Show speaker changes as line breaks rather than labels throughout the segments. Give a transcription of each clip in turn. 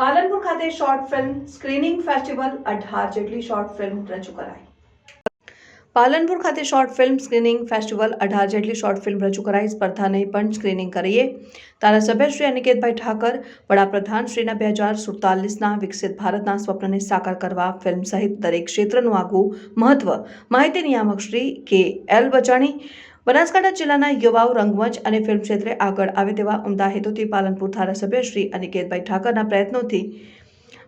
પાલનપુર ખાતે short film screening festival અઢાર જેટલી શોર્ટ ફિલ્મ રજૂ કરાઈ. પાલનપુર ખાતે શોર્ટ ફિલ્મ સ્ક્રીનિંગ ફેસ્ટિવલ અઢાર જેટલી શોર્ટ ફિલ્મ રજૂ કરાઈ. સ્પર્ધાને પણ સ્ક્રીનિંગ કરીએ. ધારાસભ્ય શ્રી અનિકેતભાઈ ઠાકર, વડાપ્રધાન શ્રીના બે હજાર સુડતાલીસના વિકસિત ભારતના સ્વપ્નને સાકાર કરવા, ફિલ્મ સહિત દરેક ક્ષેત્રનું આગવું મહત્વ. માહિતી નિયામક શ્રી કે એલ બચાણી બનાસકાંઠા જિલ્લાના યુવાઓ રંગમંચ અને ફિલ્મ ક્ષેત્રે આગળ આવે તેવા ઉમદા હેતુથી પાલનપુર ધારાસભ્ય શ્રી અનિકેતભાઈ ઠાકરના પ્રયત્નોથી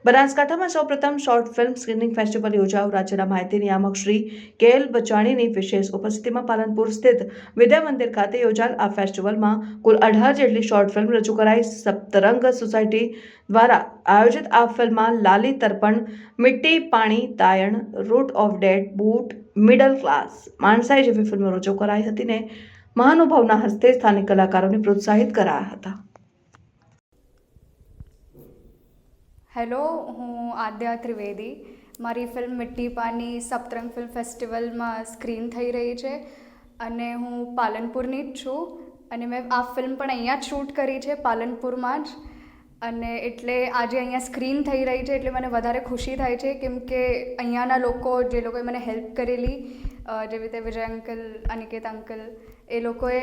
બનાસકાંઠામાં સૌપ્રથમ શોર્ટ ફિલ્મ સ્ક્રીનિંગ ફેસ્ટિવલ યોજાયો. રાજ્યના માહિતી નિયામક શ્રી કે એલ બચાણીની વિશેષ ઉપસ્થિતિમાં પાલનપુર સ્થિત વિદ્યા મંદિર ખાતે યોજાયેલ આ ફેસ્ટિવલમાં કુલ અઢાર જેટલી શોર્ટ ફિલ્મ રજૂ કરાઈ. સપ્તરંગ સોસાયટી દ્વારા આયોજિત આ ફિલ્મમાં લાલી તર્પણ મિટ્ટી પાણી, તાયણ, root of dead, boot, middle class, માણસાઈ જેવી ફિલ્મો રજૂ કરાઈ હતી ને મહાનુભાવના હસ્તે સ્થાનિક કલાકારોને પ્રોત્સાહિત કરાયા હતા.
હેલો, હું આદ્યા ત્રિવેદી. મારી ફિલ્મ મિટ્ટી પાની સપ્તરંગ ફિલ્મ ફેસ્ટિવલમાં સ્ક્રીન થઈ રહી છે અને હું પાલનપુરની જ છું અને મેં આ ફિલ્મ પણ અહીંયા જ શૂટ કરી છે પાલનપુરમાં જ. અને એટલે આજે અહીંયા સ્ક્રીન થઈ રહી છે એટલે મને વધારે ખુશી થાય છે કેમ કે અહીંયાના લોકો જે લોકોએ મને હેલ્પ કરેલી જેવી રીતે વિજય અંકલ, અનિકેત અંકલ, એ લોકોએ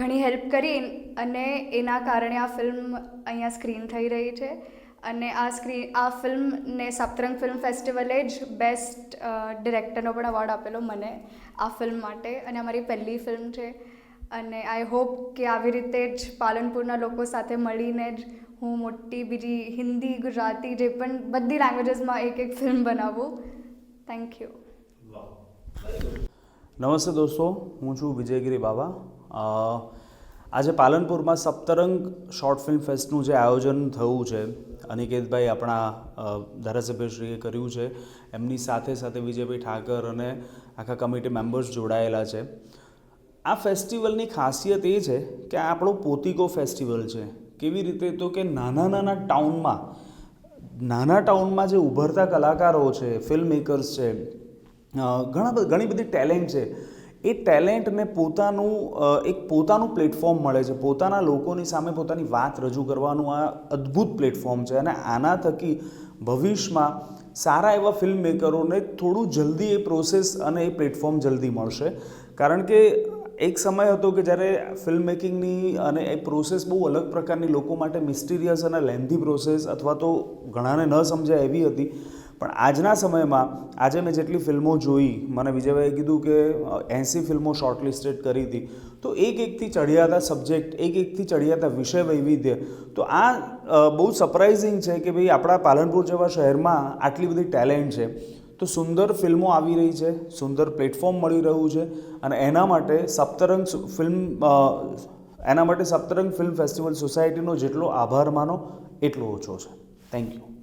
ઘણી હેલ્પ કરી અને એના કારણે આ ફિલ્મ અહીંયા સ્ક્રીન થઈ રહી છે. અને આ સ્ક્રીન આ ફિલ્મને સપ્તરંગ ફિલ્મ ફેસ્ટિવલે જ બેસ્ટ ડિરેક્ટરનો પણ અવોર્ડ આપેલો મને આ ફિલ્મ માટે. અને અમારી પહેલી ફિલ્મ છે. અને આઈ હોપ કે આવી રીતે જ પાલનપુરના લોકો સાથે મળીને જ હું મોટી બીજી હિન્દી, ગુજરાતી જે પણ બધી લેંગ્વેજીસમાં એક એક ફિલ્મ બનાવું. થેન્ક યુ
નમસ્તે દોસ્તો, હું છું વિજયગીરી બાબા આજે પાલનપુરમાં સપ્તરંગ શોર્ટ ફિલ્મ ફેસ્ટનું જે આયોજન થયું છે અનિકેતભાઈ આપણા ધારાસભ્યશ્રીએ કર્યું છે. એમની સાથે સાથે વિજયભાઈ ઠાકર અને આખા કમિટી મેમ્બર્સ જોડાયેલા છે. આ ફેસ્ટિવલની ખાસિયત એ છે કે આ આપણો પોતિકો ફેસ્ટિવલ છે. કેવી રીતે તો કે નાના નાના ટાઉનમાં નાના ટાઉનમાં જે ઉભરતા કલાકારો છે ફિલ્મ મેકર્સ છે ઘણા ઘણી બધી ટેલેન્ટ છે. એ ટેલેન્ટને પોતાનું એક પોતાનું પ્લેટફોર્મ મળે છે. પોતાના લોકોની સામે પોતાની વાત રજૂ કરવાનું આ અદ્ભુત પ્લેટફોર્મ છે અને આના થકી ભવિષ્યમાં સારા એવા ફિલ્મ મેકરોને થોડું જલ્દી એ પ્રોસેસ અને એ પ્લેટફોર્મ જલ્દી મળશે. કારણ કે એક સમય હતો કે જ્યારે ફિલ્મ મેકિંગની અને એ પ્રોસેસ બહુ અલગ પ્રકારની લોકો માટે મિસ્ટીરિયસ અને લેન્ધી પ્રોસેસ અથવા તો ઘણાને ન સમજાય એવી હતી. પણ આજના સમયમાં આજે મેં જેટલી ફિલ્મો જોઈ, મને વિજયભાઈએ કીધું કે એંસી ફિલ્મો શોર્ટલિસ્ટેડ કરી હતી, તો એક એકથી ચડિયાતા સબ્જેક્ટ એક એકથી ચડિયાતા વિષય વૈવિધ્ય. તો આ બહુ સરપ્રાઇઝિંગ છે કે ભાઈ આપણા પાલનપુર જેવા શહેરમાં આટલી બધી ટેલેન્ટ છે. તો સુંદર ફિલ્મો આવી રહી છે, સુંદર પ્લેટફોર્મ મળી રહ્યું છે, અને એના માટે સપ્તરંગ ફિલ્મ એના માટે સપ્તરંગ ફિલ્મ ફેસ્ટિવલ સોસાયટીનો જેટલો આભાર માનો, એટલો ઓછો છે. Thank you